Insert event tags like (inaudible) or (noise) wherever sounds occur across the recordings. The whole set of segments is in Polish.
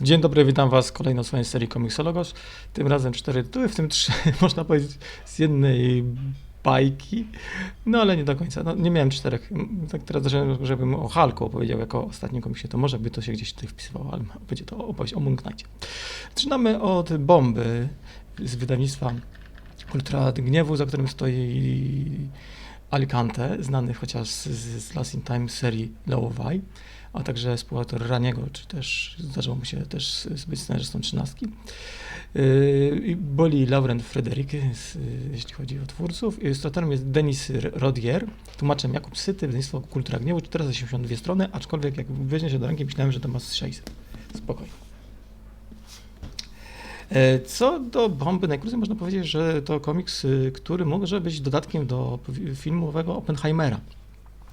Dzień dobry, witam Was kolejno w swojej serii Komiksologos. Tym razem cztery tytuły, w tym trzy, (laughs) można powiedzieć, z jednej bajki. No ale nie do końca. No, nie miałem czterech. Tak teraz, że- żebym o Halku opowiedział jako ostatnim komiksie, to może by to się gdzieś tutaj wpisywało, ale będzie to opowieść o Moon. Zaczynamy od Bomby z wydawnictwa Ultra Gniewu, za którym stoi Alicante, znany chociaż z, z Last in Time serii Lowowaj, a także współautor Raniego, czy też zdarzyło mu się też być scenarzystą trzynastki. I Boli Laurent Frederick, z, jeśli chodzi o twórców. Ilustratorem jest Denis Rodier, tłumaczem Jakub Syty, wydawnictwo Kultura Gniewu, 482 strony, aczkolwiek jak weźmie się do ręki, myślałem, że to ma z 600. Spokojnie. E, Co do Bomby, najkrócej można powiedzieć, że to komiks, y, który może być dodatkiem do filmowego Oppenheimera.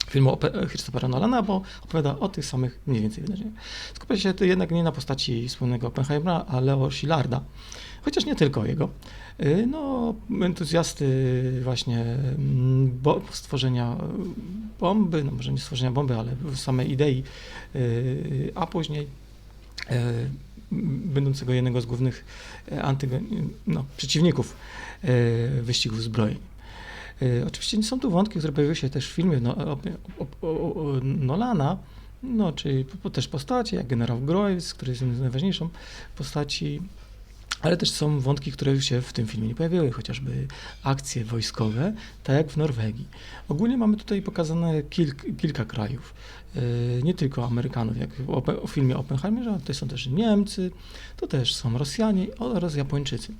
Filmu Christophera Nolana, bo opowiada o tych samych mniej więcej wydarzeniach. Skupia się to jednak nie na postaci słynnego Oppenheimera, a Leo Szillarda. Chociaż nie tylko jego. Y, No, entuzjasty właśnie mm, bo, stworzenia y, bomby, no może nie stworzenia bomby, ale samej idei, y, a później będącego jednego z głównych e, antygo- no, przeciwników wyścigów zbrojeń. E, Oczywiście nie są tu wątki, które pojawiły się też w filmie no, o, o, o, Nolana, no, czyli po, też postacie, jak generał Groves, który jest jedną z najważniejszą postaci, ale też są wątki, które się w tym filmie nie pojawiły, chociażby akcje wojskowe, tak jak w Norwegii. Ogólnie mamy tutaj pokazane kilk, kilka krajów, e, nie tylko Amerykanów, jak w, filmie Oppenheimerze, to są też Niemcy, to też są Rosjanie oraz Japończycy.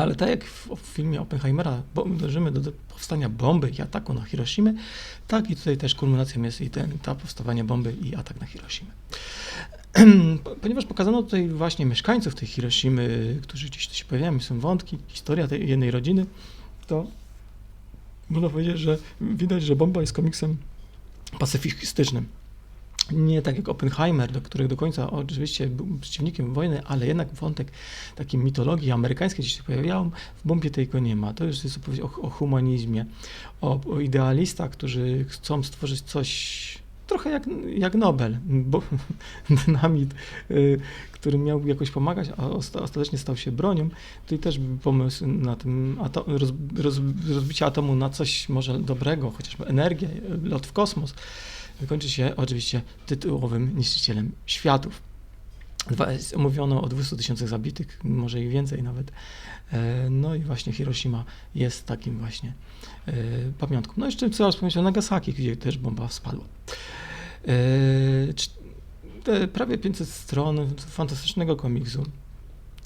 Ale tak jak w, w filmie Oppenheimera dążymy do, do powstania bomby i ataku na Hiroshimę, tak i tutaj też kulminacją jest i ten etap powstawania bomby i atak na Hiroshimę. (clears throat) Po- Ponieważ pokazano tutaj właśnie mieszkańców tej Hiroshimy, którzy gdzieś tu się pojawiają, są wątki, historia tej jednej rodziny, to można powiedzieć, że widać, że bomba jest komiksem pacyfistycznym. Nie tak jak Oppenheimer, do których do końca oczywiście był przeciwnikiem wojny, ale jednak wątek takiej mitologii amerykańskiej gdzieś się pojawiał, w bombie tego nie ma. To już jest opowieść o, o humanizmie, o, o idealistach, którzy chcą stworzyć coś trochę jak, jak Nobel, bo (laughs) dynamit, y, który miał jakoś pomagać, a osta- ostatecznie stał się bronią. Tutaj też pomysł na tym ato, roz, roz, rozbicie atomu na coś może dobrego, chociażby energię, lot w kosmos. Kończy się oczywiście tytułowym niszczycielem światów. Dwa, mówiono o 200 tysiącach zabitych, może i więcej nawet. E, No i właśnie Hiroshima jest takim właśnie e, pamiątką. No jeszcze trzeba wspomnieć o Nagasaki, gdzie też bomba spadła. E, te prawie 500 stron fantastycznego komiksu,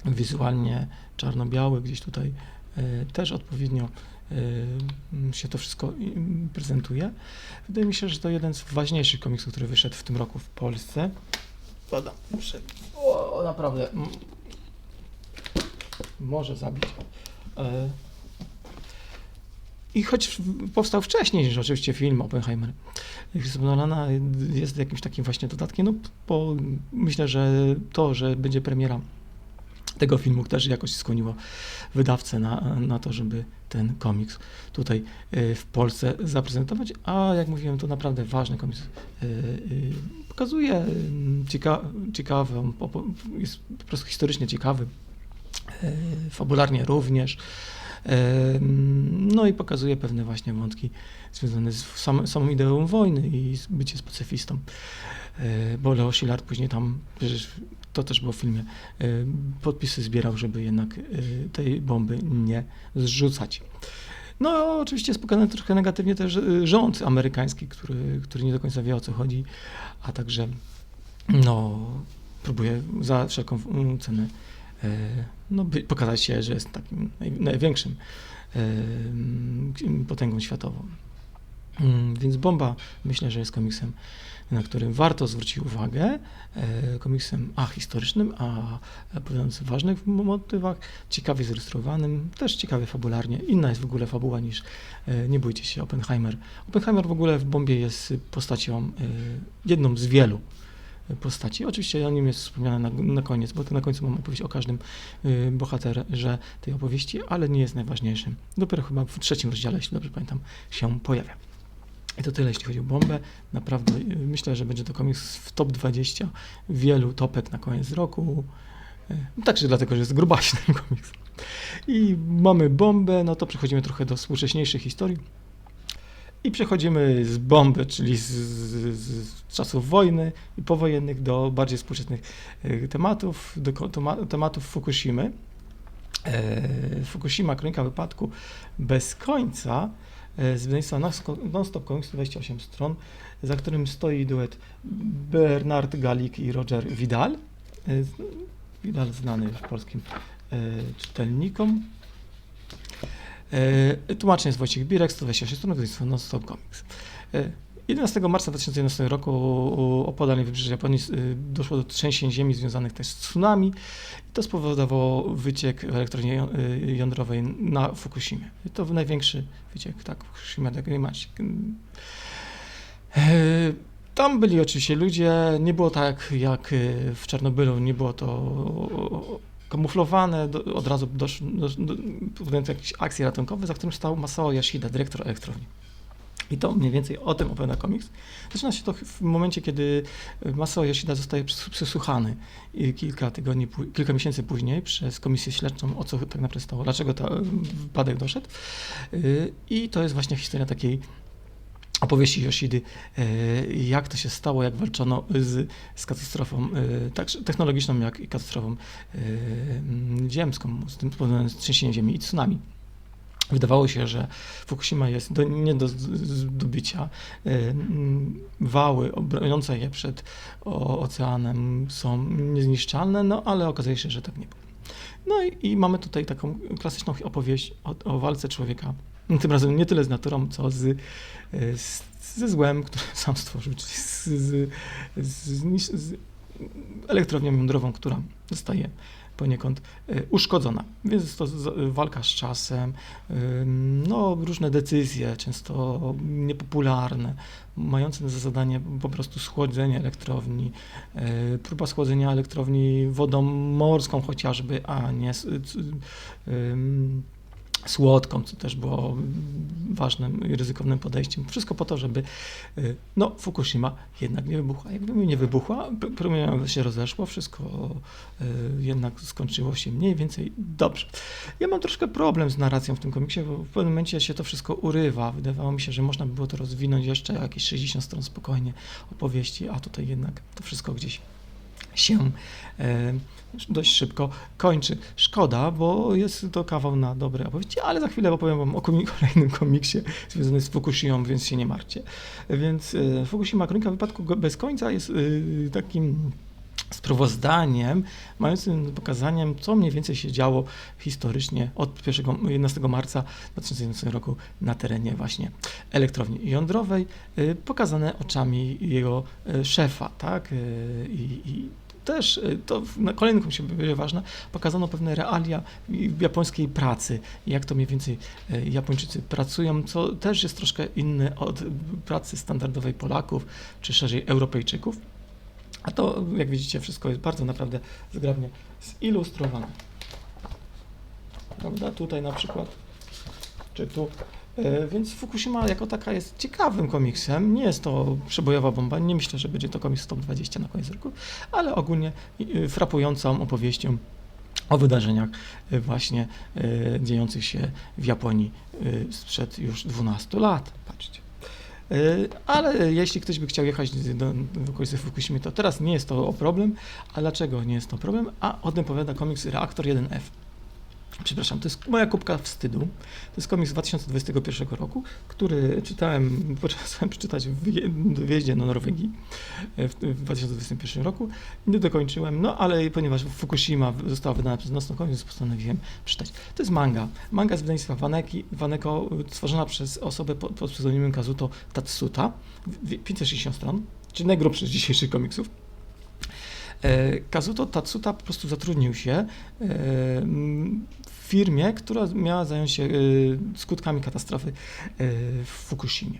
wizualnie czarno-biały, gdzieś tutaj też odpowiednio się to wszystko prezentuje. Wydaje mi się, że to jeden z ważniejszych komiksów, który wyszedł w tym roku w Polsce. Podam. Muszę. O, naprawdę. Może zabić. E, I choć powstał wcześniej niż oczywiście film Oppenheimer, Nolana jest jakimś takim właśnie dodatkiem, no bo myślę, że to, że będzie premiera tego filmu też jakoś skłoniło wydawcę na, na to, żeby ten komiks tutaj y, w Polsce zaprezentować, a jak mówiłem, to naprawdę ważny komiks. Y, y, Pokazuje y, cieka ciekawą, jest po prostu historycznie ciekawy, fabularnie również. No i pokazuje pewne właśnie wątki związane z sam, samą ideą wojny i bycie. Y, Bo Leo Szilard później tam, to też było w filmie, y, podpisy zbierał, żeby jednak y, tej bomby nie zrzucać. No, oczywiście jest pokazany trochę negatywnie też y, rząd amerykański, który, który nie do końca wie o co chodzi, a także no, próbuje za wszelką cenę no, pokazać się, że jest takim naj, największym potęgą światową. Mm, Więc Bomba myślę, że jest komiksem, na którym warto zwrócić uwagę. E, Komiksem a historycznym, a opowiadającym o ważnych motywach, ciekawie zilustrowanym, też ciekawie fabularnie. Inna jest w ogóle fabuła niż e, Nie bójcie się, Oppenheimer. Oppenheimer w ogóle w Bombie jest postacią, e, jedną z wielu postaci. Oczywiście o nim jest wspomniane na, na koniec, bo to na końcu mam opowieść o każdym bohaterze tej opowieści, ale nie jest najważniejszym. Dopiero chyba w trzecim rozdziale, jeśli dobrze pamiętam, się pojawia. I to tyle, jeśli chodzi o bombę. Naprawdę y, myślę, że będzie to komiks w top 20 wielu topek na koniec roku. Y, Także dlatego, że jest grubaśny (laughs) komiks. I mamy bombę, no to przechodzimy trochę do współcześniejszej historii. I przechodzimy z bomby, czyli z, z, z czasów wojny i powojennych do bardziej współczesnych y, tematów, do tematów Fukushimy. E, Fukushima, kronika wypadku bez końca z wydawnictwa Non- Non-Stop Comics, 28 stron, za którym stoi duet Bernard Galik i Roger Vidal. E, Vidal znany już polskim e, czytelnikom. E, Tłumaczenie jest Wojciech Birek, 128 stron, wydawnictwo Non-Stop Comics. E, 11 marca 2011 roku opodalnie wybrzeża Japonii y, doszło do trzęsień ziemi związanych też z tsunami i to spowodowało wyciek elektrowni y, jądrowej na Fukushimie. To największy wyciek, tak, Fukushima Daiichi. E, Tam byli oczywiście ludzie, nie było tak jak y, w Czarnobylu, nie było to kamuflowane, do, od razu doszło do, do, podjęto jakieś akcje ratunkowe, za którym stał Masao Yoshida, dyrektor elektrowni. I to mniej więcej o tym opowiada komiks. Zaczyna się to w momencie, kiedy Masao Yoshida zostaje przes- przesłuchany kilka tygodni, kilka miesięcy później przez komisję śledczą, o co tak naprawdę stało, dlaczego ten wypadek doszedł. Y, I to jest właśnie historia takiej opowieści Yoshidy, y, jak to się stało, jak walczono z, z katastrofą, tak technologiczną, jak i katastrofą ziemską, z tym spowodowanym trzęsieniem ziemi i tsunami. Wydawało się, że Fukushima jest do, nie do zdobycia. Y, Wały broniące je przed oceanem są niezniszczalne, no ale okazuje się, że tak nie było. No i, i mamy tutaj taką klasyczną opowieść o, o walce człowieka, tym razem nie tyle z naturą, co z, y, z, ze złem, które (laughs) sam stworzył, czyli z, z, z, z elektrownią jądrową, która zostaje poniekąd y, uszkodzona. Więc jest to walka z czasem, ym, no, różne decyzje, często niepopularne, mające za zadanie po prostu schłodzenie elektrowni, y, próba schłodzenia elektrowni wodą morską chociażby, a nie słodką, co też było ważnym i ryzykownym podejściem. Wszystko po to, żeby y, no, Fukushima jednak nie wybuchła. Jakby nie wybuchła, promieniowanie się rozeszło, wszystko y, jednak skończyło się mniej więcej dobrze. Ja mam troszkę problem z narracją w tym komiksie, bo w pewnym momencie się to wszystko urywa. Wydawało mi się, że można by było to rozwinąć jeszcze jakieś 60 stron spokojnie opowieści, a tutaj jednak to wszystko gdzieś się e, dość szybko kończy. Szkoda, bo jest to kawał na dobre opowieści, ale za chwilę opowiem wam o (laughs) kolejnym komiksie związanym z Fukushimą, więc się nie martwcie. Więc e, Fukushima, kronika wypadku bez końca jest e, takim sprawozdaniem mającym pokazaniem, co mniej więcej się działo historycznie od 1, 11 marca 2011 roku na terenie właśnie elektrowni jądrowej, pokazane oczami jego szefa, tak? I, i też y, to na kolejnym komiksie będzie ważne, pokazano pewne realia japońskiej pracy, jak to mniej więcej y, Japończycy pracują, co też jest troszkę inne od pracy standardowej Polaków, czy szerzej Europejczyków. A to, jak widzicie, wszystko jest bardzo naprawdę zgrabnie zilustrowane. Prawda? Tutaj na przykład, czy tu. E, Więc Fukushima jako taka jest ciekawym komiksem. Nie jest to przebojowa bomba. Nie myślę, że będzie to komiks top 20 na koniec roku, ale ogólnie y, frapującą opowieścią o wydarzeniach y, właśnie y, dziejących się w Japonii sprzed już 12 lat. Patrzcie. Ale jeśli ktoś by chciał jechać do, w okolicy Fukushimy, to teraz nie jest to problem. A dlaczego nie jest to problem? A o tym powiada komiks Reaktor 1F. Przepraszam, to jest moja kubka wstydu. To jest komiks z 2021 roku, który czytałem, (laughs) począłem przeczytać w wyje- wyjeździe do Norwegii e, w, w 2021 roku. Nie dokończyłem, no ale ponieważ Fukushima została wydana przez Nocną Komiks, postanowiłem przeczytać. To jest manga. Manga z wydawnictwa Waneki, Waneko, stworzona przez osobę pod, pseudonimem Kazuto Tatsuta. W- w- 560 stron, czyli najgrubszy z dzisiejszych komiksów. E, Kazuto Tatsuta po prostu zatrudnił się e, w firmie, która miała zająć się e, skutkami katastrofy w Fukushimie.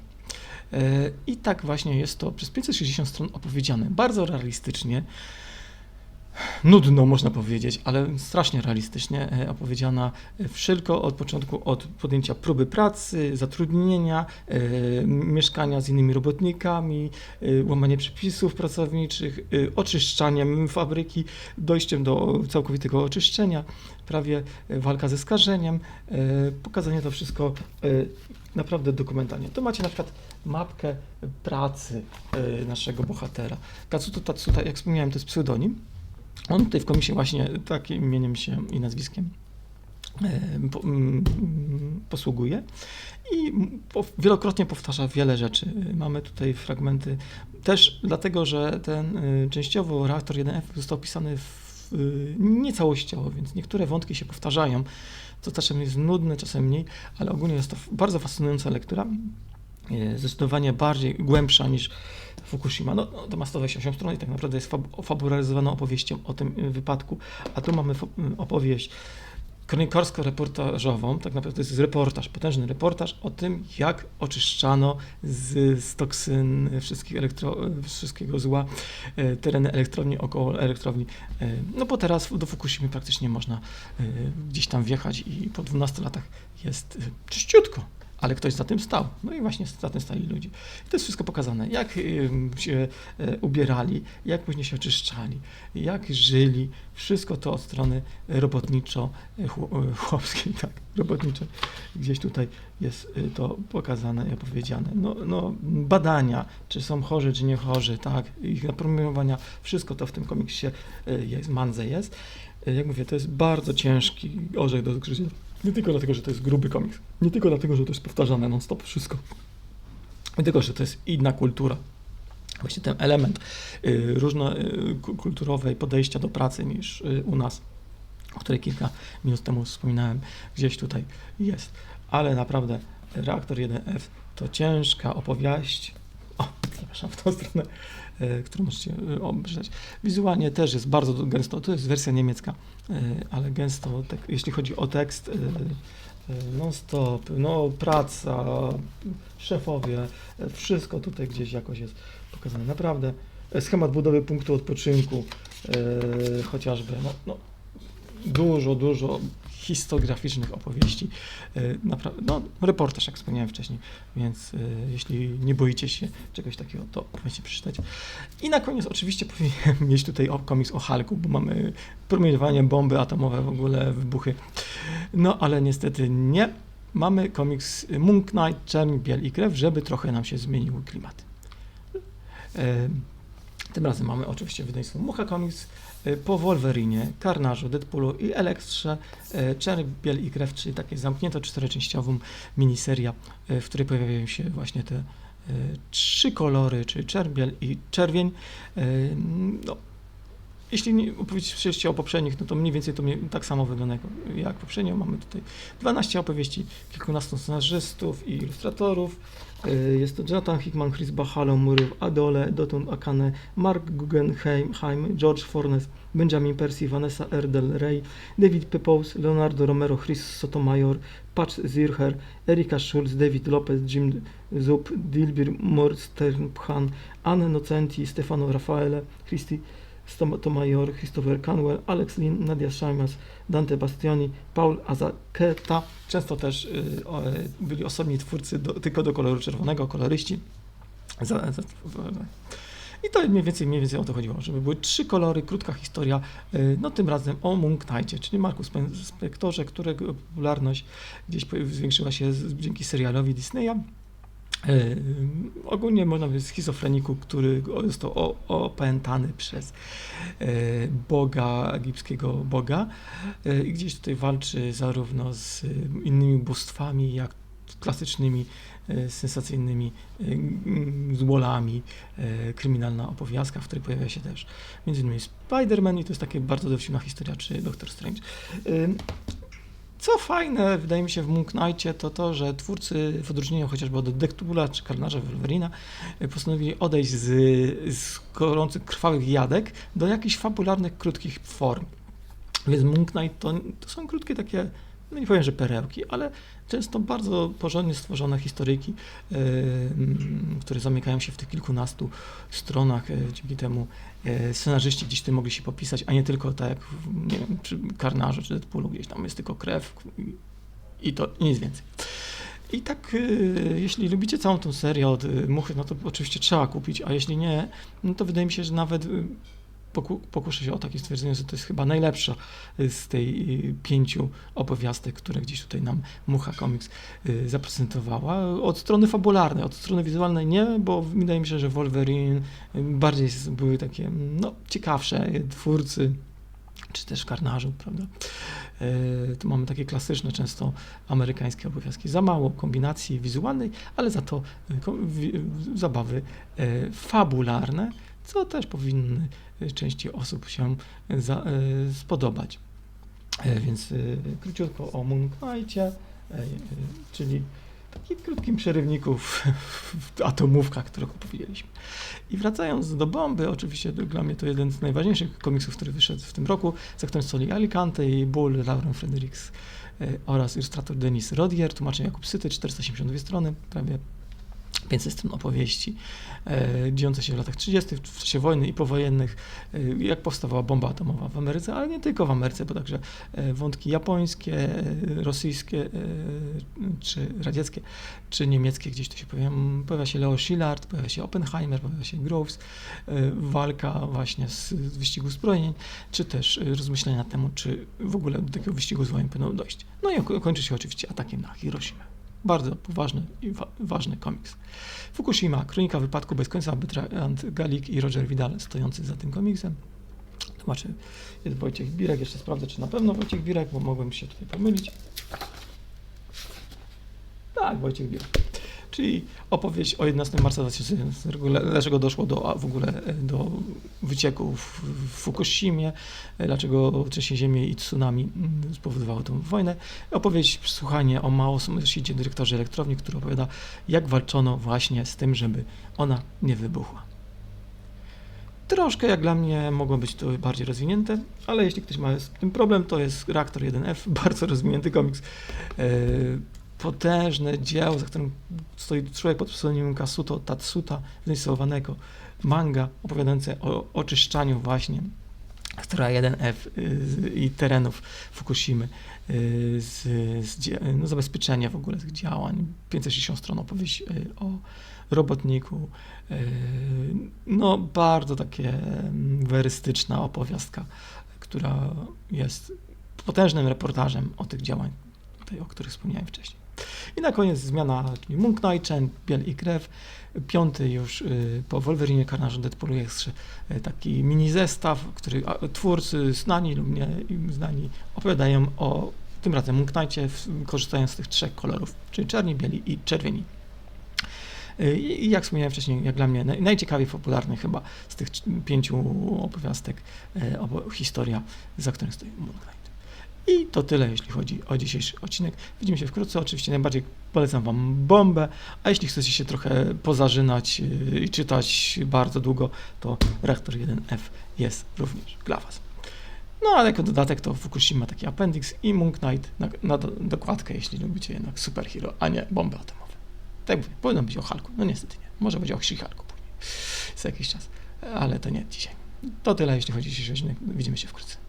I tak właśnie jest to przez 560 stron opowiedziane, bardzo realistycznie. Nudno, można powiedzieć, ale strasznie realistycznie e, opowiedziana. E, Wszelko od początku, od podjęcia próby pracy, zatrudnienia, e, mieszkania z innymi robotnikami, łamanie przepisów pracowniczych, oczyszczaniem fabryki, dojściem do całkowitego oczyszczenia, prawie walka ze skażeniem, pokazanie to wszystko naprawdę dokumentalnie. Tu macie na przykład mapkę pracy naszego bohatera. Katsuto Tatsuta, jak wspomniałem, to jest pseudonim. On tutaj w komisie właśnie takim imieniem się i nazwiskiem e, po, mm, posługuje i wielokrotnie powtarza wiele rzeczy. Mamy tutaj fragmenty też dlatego, że ten y, częściowo reaktor 1F został pisany w, y, niecałościowo, więc niektóre wątki się powtarzają, co czasem jest nudne, czasem mniej, ale ogólnie jest to bardzo fascynująca lektura. E, Zdecydowanie bardziej głębsza niż Fukushima. No, no, to ma 128 stron i tak naprawdę jest fab- fabularyzowaną opowieścią o tym y, wypadku, a tu mamy opowieść kronikarsko-reportażową, tak naprawdę to jest reportaż, potężny reportaż o tym, jak oczyszczano z, z toksyn wszystkich elektro, wszystkiego zła e, tereny elektrowni, około elektrowni. E, No bo teraz do Fukushimy praktycznie można e, gdzieś tam wjechać i po 12 latach jest e, czyściutko. Ale ktoś za tym stał. No i właśnie za tym stali ludzie. I to jest wszystko pokazane, jak się e, ubierali, jak później się oczyszczali, jak żyli. Wszystko to od strony robotniczo-chłopskiej, (laughs) tak, robotniczej. Gdzieś tutaj jest to pokazane i opowiedziane. No, no, badania, czy są chorzy, czy nie chorzy, tak, ich napromieniowania, wszystko to w tym komiksie jest, mandze jest. Jak mówię, to jest bardzo ciężki orzech do zgryzienia. Nie tylko dlatego, że to jest gruby komiks. Nie tylko dlatego, że to jest powtarzane non-stop wszystko. Nie tylko, że to jest inna kultura. Właśnie ten element y, różnokulturowej podejścia do pracy niż y, u nas, o której kilka minut temu wspominałem, gdzieś tutaj jest. Ale naprawdę reaktor 1F to ciężka opowieść. O, przepraszam, w tą stronę, y, którą możecie y, obejrzeć. Wizualnie też jest bardzo gęsto, to jest wersja niemiecka, y, ale gęsto, tak, jeśli chodzi o tekst, non-stop, no praca, szefowie, wszystko tutaj gdzieś jakoś jest pokazane. Naprawdę e, schemat budowy punktu odpoczynku, e, chociażby, no, no, dużo, dużo histograficznych opowieści. E, no, reportaż, jak wspomniałem wcześniej, więc e, jeśli nie boicie się czegoś takiego, to powinniście przeczytać. I na koniec oczywiście (laughs) powinien mieć tutaj komiks o Halku, bo mamy promieniowanie, bomby atomowe, w ogóle wybuchy. No, ale niestety nie. Mamy komiks Moon Knight, Czerń, Biel i Krew, żeby trochę nam się zmieniły klimaty. E, Tym razem mamy oczywiście wydawnictwo Mucha Comics po Wolverinie, Carnage'u, Deadpoolu i Elektrze, e, Czerń, Biel i Krew, czyli takie zamknięto czteroczęściową miniseria, e, w której pojawiają się właśnie te trzy kolory, czyli czerbiel i czerwień. No, jeśli opowiedzieliście o poprzednich, no to mniej więcej to mnie tak samo wygląda jak poprzednio. Mamy tutaj 12 opowieści, kilkunastu scenarzystów i ilustratorów. Y, Jest to Jonathan Hickman, Chris Bachalo, Murray Adole, Dotun Akane, Mark Guggenheim, George Fornes, Benjamin Percy, Vanessa Erdel Ray, David Pepose, Leonardo Romero, Chris Sotomayor, Patch Zircher, Erika Schulz, David Lopez, Jim Zub, Dilbir Morsternphan, Anne Nocenti, Stefano Raffaele, Christy Sotomayor, Christopher Canwell, Alex Lin, Nadia Szymas, Dante Bastioni, Paul Azaketa. Często też y, y, byli osobni twórcy do, tylko do koloru czerwonego, koloryści. I to mniej więcej, mniej więcej o to chodziło, żeby były trzy kolory, krótka historia, y, no tym razem o Moon Knightie, czyli Marku Spektorze, którego popularność gdzieś zwiększyła się dzięki serialowi Disneya. Y, ogólnie można powiedzieć schizofreniku, który został opętany przez y, boga, egipskiego boga y, i gdzieś tutaj walczy zarówno z innymi bóstwami, jak klasycznymi, sensacyjnymi złolami, kryminalna opowiastka, w której pojawia się też innymi Spider-Man i to jest takie bardzo dowcipna historia, czy Doctor Strange. Co fajne, wydaje mi się, w Moon Knightie, to to, że twórcy w odróżnieniu chociażby od Deadpoola czy Carnage'a Wolverina y, postanowili odejść z, z gorących, krwawych jadek do jakichś fabularnych, krótkich form. Więc Moon Knight to, to są krótkie takie no nie powiem, że perełki, ale często bardzo porządnie stworzone historyjki, e, mm, które zamykają się w tych kilkunastu stronach. e, Dzięki temu e, scenarzyści gdzieś tym mogli się popisać, a nie tylko tak jak w, nie wiem, przy Karnarze czy Deadpoolu, gdzieś tam jest tylko krew i, to i nic więcej. I tak, jeśli lubicie całą tą serię od Muchy, no to oczywiście trzeba kupić, a jeśli nie, no to wydaje mi się, że nawet poku, pokuszę się o takie stwierdzenie, że to jest chyba najlepsza z tej y, pięciu opowiastek, które gdzieś tutaj nam Mucha Comics y, zaprezentowała. Od strony fabularnej, od strony wizualnej nie, bo wydaje mi się, że Wolverine y, bardziej były takie, no, ciekawsze twórcy, czy też Karnarzu, prawda? E, Tu mamy takie klasyczne, często amerykańskie obowiązki. Za mało kombinacji wizualnej, ale za to zabawy fabularne, co też powinny e, części osób się za, e, spodobać. E, Więc e, króciutko o Moon Knightie, e, e, czyli takim krótkim przerywniku w, w atomówkach, których opowiedzieliśmy. I wracając do bomby, oczywiście dla mnie to jeden z najważniejszych komiksów, który wyszedł w tym roku, za którym Alicante i Bull, Lauren Fredericks e, oraz ilustrator Denis Rodier, tłumaczenie Jakub Syty, 482 strony, prawie 500 stron opowieści, e, dziejące się w latach 30., w czasie wojny i powojennych, e, jak powstawała bomba atomowa w Ameryce, ale nie tylko w Ameryce, bo także e, wątki japońskie, e, rosyjskie, e, czy radzieckie, czy niemieckie, gdzieś tu się pojawia, pojawia się Leo Szilard, pojawia się Oppenheimer, pojawia się Groves, walka właśnie z, z wyścigu zbrojeń, czy też rozmyślenia na temat, czy w ogóle do takiego wyścigu zbrojeń powinno dojść. No i kończy się oczywiście atakiem na Hiroshima. Bardzo poważny i wa- ważny komiks. Fukushima, kronika wypadku bez końca, Bertrand Galik i Roger Vidal stojący za tym komiksem. Tłumaczy jest Wojciech Birek, jeszcze sprawdzę, czy na pewno Wojciech Birek, bo mogłem się tutaj pomylić. Tak, Wojciek Birek. Czyli opowieść o 11 marca 2011 roku, dlaczego doszło do w ogóle e, do wycieku w, Fukushimie, e, dlaczego trzęsienie ziemi i tsunami mm, spowodowało tę wojnę. Opowieść, przesłuchanie o Mao Somoshidzie, dyrektorze elektrowni, który opowiada, jak walczono właśnie z tym, żeby ona nie wybuchła. Troszkę jak dla mnie mogło być to bardziej rozwinięte, ale jeśli ktoś ma z tym problem, to jest Reaktor 1F, (laughs) bardzo rozwinięty komiks. E, potężne dzieło, za którym stoi człowiek pod pseudonimem Kasuto Tatsuta, zainscelowanego manga opowiadające o oczyszczaniu właśnie która 1F y, i terenów Fukushimy y, z, z no, zabezpieczenia w ogóle tych działań. 560 stron opowieść y, o robotniku. No, bardzo takie mm, werystyczna opowiastka, która jest potężnym reportażem o tych działań, o których wspomniałem wcześniej. I na koniec zmiana, czyli Chen, Biel i Krew. Piąty już y, po Wolverinie, Carnage, Deadpoolu jest y, taki mini zestaw, który twórcy znani lub nie znani opowiadają o tym razem w- korzystając z tych trzech kolorów, czyli czarni, bieli i czerwieni. Y, I jak wspomniałem wcześniej, jak dla mnie naj, najciekawiej popularny chyba z tych pięciu opowiastek historia, za którym stoi Moon. I to tyle, jeśli chodzi o dzisiejszy odcinek. Widzimy się wkrótce. Oczywiście najbardziej polecam Wam bombę, a jeśli chcecie się trochę pozażynać yy, i czytać bardzo długo, to Reaktor 1F jest również dla Was. No ale jako dodatek to Fukushima taki appendix i Moon Knight na, na do, dokładkę, jeśli lubicie jednak superhero, a nie bomby atomowe. Tak mówię, powinno być o Hulku. No niestety nie. Może będzie o She-Hulku później, za jakiś czas, ale to nie dzisiaj. To tyle, jeśli chodzi o dzisiejszy odcinek. Widzimy się wkrótce.